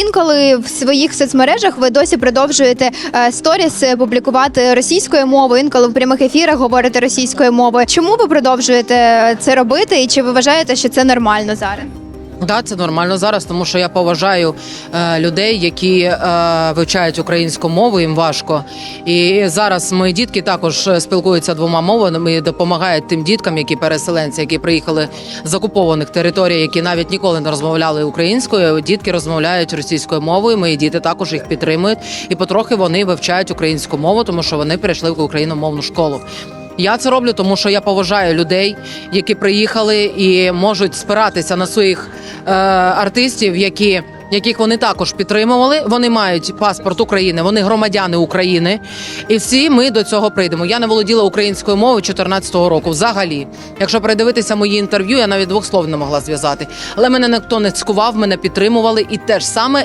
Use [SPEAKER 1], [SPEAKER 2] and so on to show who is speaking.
[SPEAKER 1] Інколи в своїх соцмережах ви досі продовжуєте е, сторіс е, публікувати російською мовою. Інколи в прямих ефірах говорите російською мовою. Чому ви продовжуєте це робити? І чи ви вважаєте, що це нормально зараз?
[SPEAKER 2] Да, це нормально зараз, тому що я поважаю е, людей, які е, вивчають українську мову, їм важко. І зараз мої дітки також е, спілкуються двома мовами і допомагають тим діткам, які переселенці, які приїхали з окупованих територій, які навіть ніколи не розмовляли українською. Дітки розмовляють російською мовою. Мої діти також їх підтримують, і потрохи вони вивчають українську мову, тому що вони прийшли в україномовну школу. Я це роблю, тому що я поважаю людей, які приїхали і можуть спиратися на своїх е, артистів, які. Яких вони також підтримували, вони мають паспорт України, вони громадяни України, і всі ми до цього прийдемо. Я не володіла українською мовою 14-го року. Взагалі, якщо передивитися мої інтерв'ю, я навіть двох слов не могла зв'язати. Але мене ніхто не цькував, мене підтримували, і те ж саме